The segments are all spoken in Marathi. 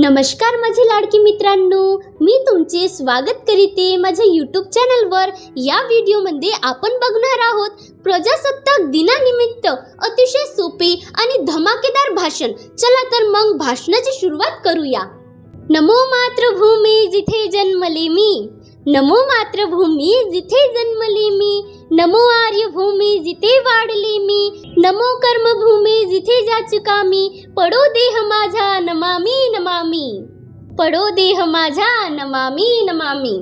नमस्कार माझे लाडकी मित्रांनो. मी तुमचे स्वागत करीते माझ्या यूट्यूब चॅनलवर या व्हिडिओमध्ये आपण बघणार आहोत प्रजासत्ताक दिनानिमित्त अतिशय सोपे आणि धमाकेदार भाषण. चला तर मग भाषणाची सुरुवात करूया. नमो मातृभूमी जिथे जन्मले मी. नमो मातृभूमी जिथे जन्मली मी. नमो आर्यभूमी जिथे वाढली मी. नमो कर्मभूमी जिथे जाचुका मी. पडो देह माझा नमामी नमामी. पडो देह माझा नमामी नमामी.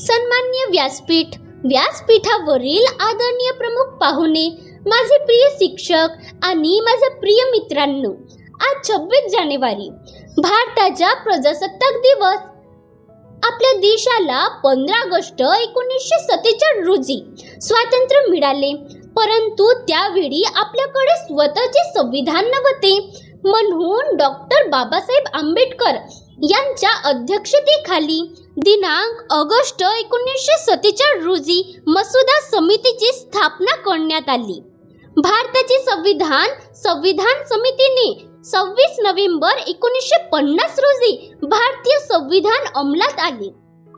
सन्मान्य व्यासपीठ व्यासपीठावरील आदरणीय प्रमुख पाहुणे माझे प्रिय शिक्षक आणि माझ्या प्रिय मित्रांनो आज छब्बीस जानेवारी भारताचा प्रजासत्ताक दिवस आपल्या देशाला पंधरा ऑगस्ट एकोणीसशे सत्तेचाळीस रोजी स्वातंत्र्य मिळाले. परंतु त्यावेळी आपल्याकडे स्वतःचे संविधान नव्हते. म्हणून डॉक्टर बाबासाहेब आंबेडकर यांच्या अध्यक्षतेखाली दिनांक ऑगस्ट एकोणीसशे सत्तेचाळीस रोजी मसुदा समितीची स्थापना करण्यात आली. भारताचे संविधान संविधान समितीने सव्वीस नोव्हेंबर एकोणीसशे पन्नास रोजी भारतीय संविधान अंमलात आले.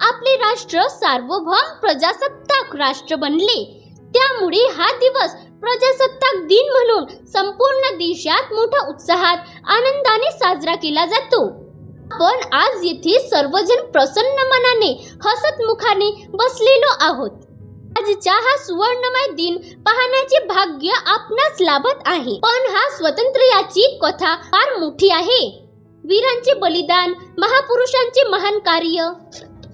आपले राष्ट्र सार्वभौम प्रजासत्ताक राष्ट्र बनले. त्यामुळे हा दिवस प्रजासत्ताक दिन म्हणून संपूर्ण देशात मोठ्या उत्साहात आनंदाने साजरा केला जातो. आपण आज येथे सर्वजण प्रसन्न मनाने हसत मुखाने बसलेलो आहोत. आजचा हा सुवर्णमय दिन पाहण्याचे भाग्य आपणास लाभत आहे. पण हा स्वातंत्र्याची कथा फार मोठी आहे. वीरांचे बलिदान महापुरुषांचे महान कार्य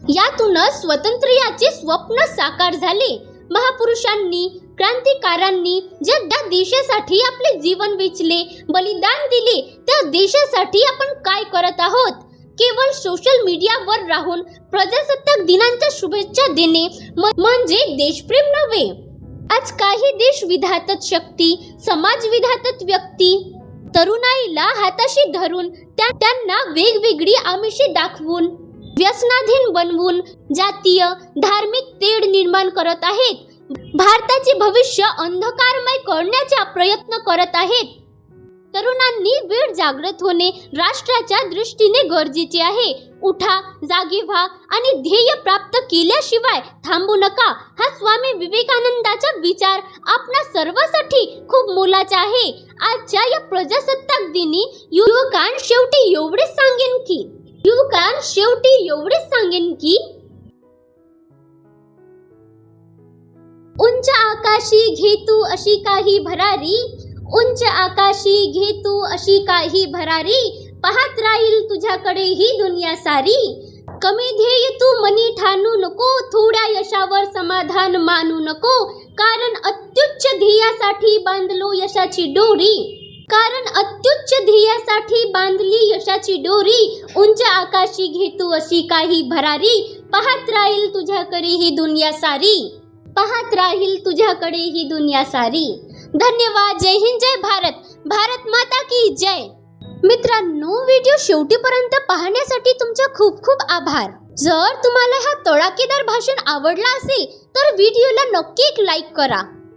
यातूनच स्वातंत्र्याचे स्वप्न साकार झाले. महापुरुषांनी क्रांतिकारांनी ज्या त्या देशासाठी आपले जीवन वेचले बलिदान दिले. त्या देशासाठी आपण काय करत आहोत? केवळ सोशल मीडियावर राहून प्रजासत्ताक दिनांच्या शुभेच्छा देणे म- म्हणजे देशप्रेम नव्हे. आज काही देश विधातत शक्ती समाज विधातत व्यक्ती तरुणाईला हाताशी धरून त्या त्यांना वेगवेगळी आमिषे दाखवून व्यसनाधीन बनवून जातीय धार्मिक तेढ निर्माण करत आहेत. भारताचे भविष्य अंधकारमय करण्याचा प्रयत्न करत आहेत. तरुणांनी वेळ जागृत होणे राष्ट्राच्या दृष्टीने गरजेचे आहे. उठा जागे व्हा आणि ध्येय प्राप्त केल्याशिवाय थांबू नका. हा स्वामी विवेकानंदाचा विचार आपणा सर्वांसाठी खूप मोलाचा आहे. आजच्या या प्रजासत्ताक दिनी युवकां शेवटी एवढेच सांगेन की युवकां शेवटी एवढेच सांगेन की उंच आकाशी घे तू अशी काही भरारी उंच आकाशी घे तू अशी काही भरारी. पाहत राहील तुझ्याकडे ही दुनिया सारी. कमी ध्येय तू मनी ठाणू नको. थोड्या यशावर समाधान मानू नको. कारण अत्युच्च ध्येयासाठी बांधलो यशाची डोरी. कारण अत्युच्च ध्येयासाठी बांधली यशाची डोरी. उंच आकाशी घेतू अशी काही भरारी. पाहत राहील तुझ्याकडे ही दुनिया सारी. पाहत राहील तुझ्याकडे ही दुनिया सारी. धन्यवाद जय हिंद जय भारत. भारत माता की जय. मित्रांनो व्हिडिओ शेवटीपर्यंत पाहण्यासाठी तुमचा खूप खूप आभार. जर तुम्हाला हा तडाखेदार भाषण आवडला असेल तर व्हिडिओला नक्की एक लाईक करा.